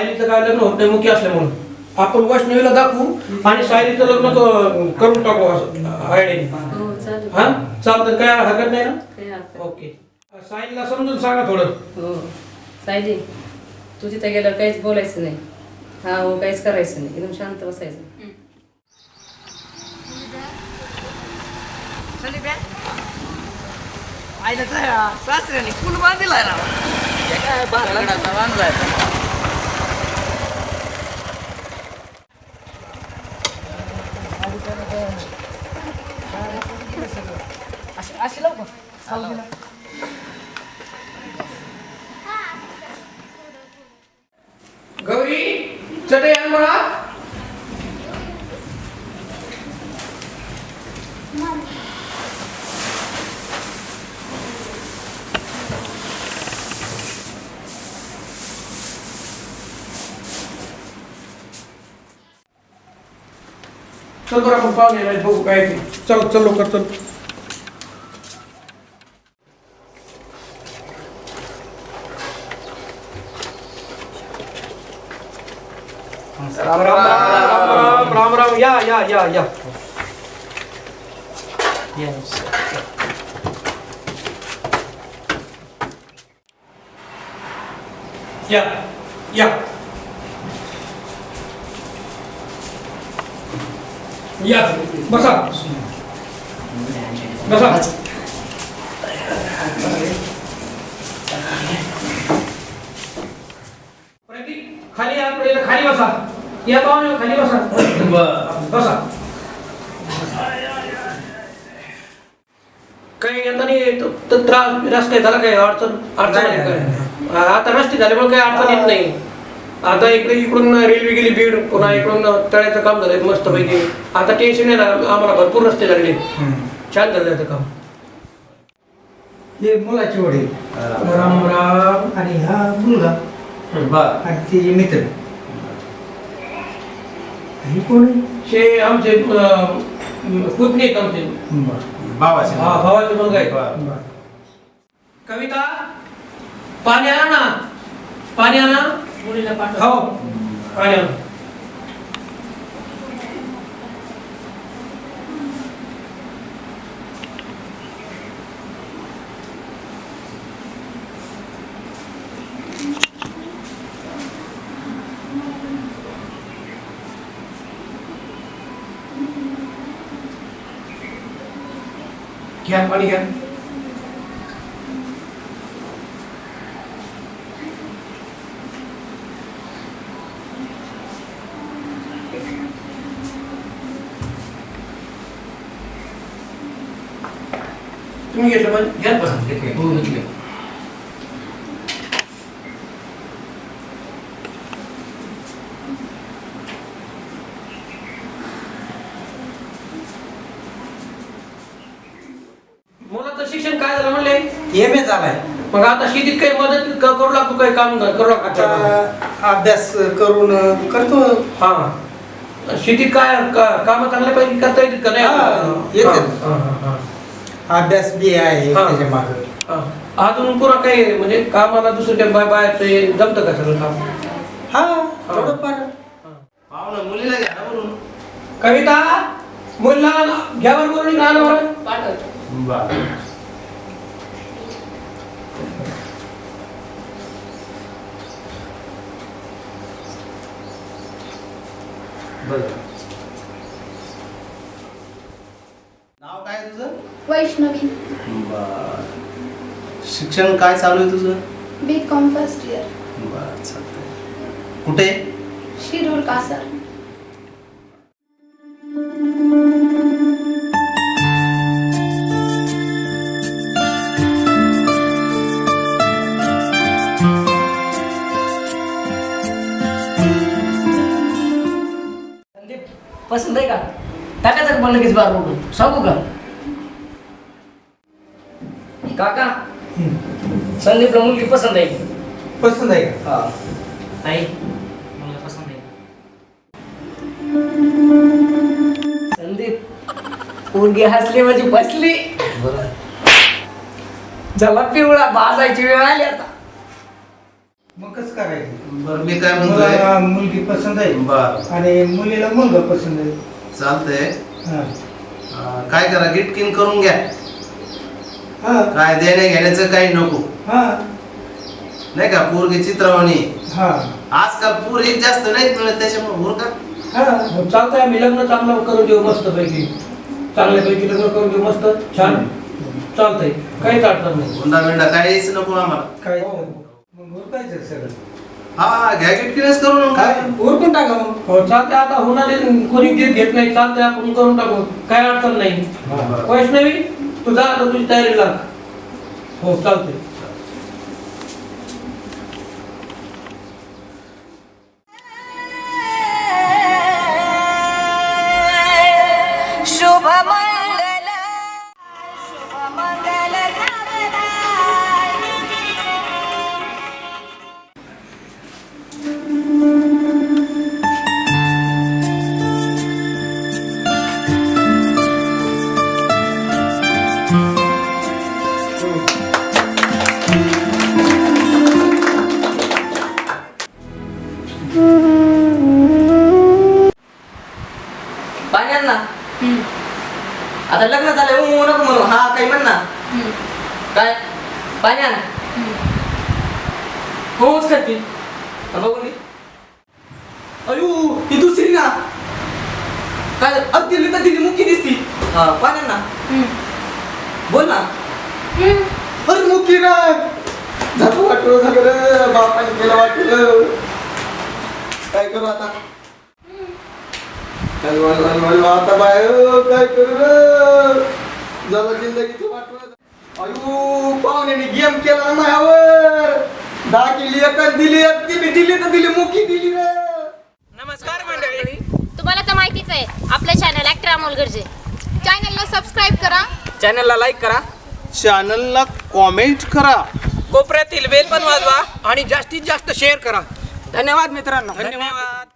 सायलीचं काय लग्न होत नाही मुखी असल्यामुळं. आपण वैष्णवीला दाखवू आणि सायलीचं लग्न क- करून टाकू असं आयडियाने हो चालेल. हा? चालतं काय हरकत नाही ना? काही हरकत नाही. ओके. सायलीला समजून सांगा थोडं. हो. सायली तू तिथे गेल्यावर काहीच बोलायचं नाही. हा हो काहीच करायचं नाही. एकदम शांत बसायचं. सासऱ्याने कुल बांधिलाय ना. काय बांधला? गौरी चटे आण म्हणा चल बरं आपण पाहुणे आले, बघू काय ते. चल चल लवकर चल. राम राम राम राम राम राम. या या या या. या या. या बसा. बसा. खाली या. खाली बसा. या पाहुणे खाली बसा. बसा. काही येता नाही तो- तो त्रास विरास काय झाला काय? अडचण अडचण काय? आता रस्ते झाल्यामुळे काही अडचण येत नाही. आता इकडे इकडून रेल्वे गेली बीड पुन्हा इकडून तळ्याचं काम झालंय मस्त पैकी आता टेन्शन नाही राहिलं. आम्हाला भरपूर रस्ते लागले. छान झालं त्याचं काम. हे मुलाचे वडील. राम राम आणि हा मुलगा. आणि तिचे मित्र. ही आमचे अं, पुतणे आहेत आमचे. बाबाचे हा भावाचे मुलगा आहे. कविता पाणी आणा पाणी आणा. मुलीला पाठव. हो. पाणी आणा. घ्या पाणी घ्या. तुम्ही घेतलं पण? घ्या पण शिक्षण काय झालं म्हणले? एम ए झालाय. मग आता शेतीत काही मदत क- करू लागतो काही काम करू लागतो आता अभ्यास करून करतो. हा. शेतीत काय काम चांगल्या पैकी करता येतील का नाही? हा, येतात. हा, हा, हा, अभ्यास बी आहे हा. त्याच्या माग. हा. अजून पुरा काही म्हणजे कामाला दुसऱ्या बाय बाहेर ते जमतं का सगळं काम? हा थोडंफार. पाहुणं मुलीला घ्या ना म्हणून. कविता मुलला घ्या बरं बोलणी का आलं बरं. पाठव. बर. नाव काय तुझं? वैष्णवी. बर. शिक्षण काय चालू आहे तुझं? बी कॉम फर्स्ट इयर बर चालतंय. कुठे? शिरूर कासार. पसंत आहे का? टाकायचं का पण लगेच बार बघून सांगू का? काका संदीपला मुलगी पसंत आहे. पसंत आहे का? हा. ताई मला पसंत आहे संदीप मुलगी हसली म्हणजे बसली. झाला पिवळा भाजायची वेळ आली आता. मग कसं करायचं? बरं मी काय म्हणतोय? मुलाला मुलगी पसंत आहे. बर. आणि मुलीला मुलगा पसंत आहे. चालतंय. हा. अं, काय करा गिटकिन करून घ्या. हा. काय देण्या घेण्याचं काही नको. हा. नाही का पोरगी चित्रवाणी. हा. आजकाल पोरगी जास्त नाहीत मिळत त्याच्यामुळे उरका हा. मग चालतंय आम्ही लग्न चांगलं करून देऊ मस्त पैकी. चांगल्यापैकी लग्न करून देऊ मस्त छान. चालतंय काहीच अडचण नाही. हुंडा बिंडा काहीच नको आम्हाला. काय उरकायचं सगळं. हा काय? उरकून टाका मग. हो चालतंय आता होणारे कोणी घेत घेत नाही चालतंय आपण करून टाकू. काय अडचण नाही. वैष्णवी तू जा आता तुझी तयारी लाग हो चालतंय. आता लग्न झालं ऊ नको म्हणू. हा काही म्हण ना. काय? पाण्यान होच करते बघू दे अयो ही दुसरी ना. काय अब दिली तर दिली मुकी दिसती. हा पाण्यान ना. बोल ना. अरे मुकी ना झालं वाटलं झालं बापाने केलं वाटलं. काय करू आता? आता बाय अ, काय करू रे झालं जिंदगीचं वाटलं अयो पाहुण्याने गेम केला ना मायावर दहा केली एक दिली एक दिली दिली तर दिली मुकी दिली रे नमस्कार मंडळी. तुम्हाला तर माहितीच आहे आपलं चॅनल ॲक्टर अमोल गरजे. चॅनलला सबस्क्राईब करा. चॅनलला लाईक करा. चॅनलला कॉमेंट करा. कोपऱ्यातील बेल पण वाजवा आणि जास्तीत जास्त शेअर करा. धन्यवाद मित्रांनो. धन्यवाद.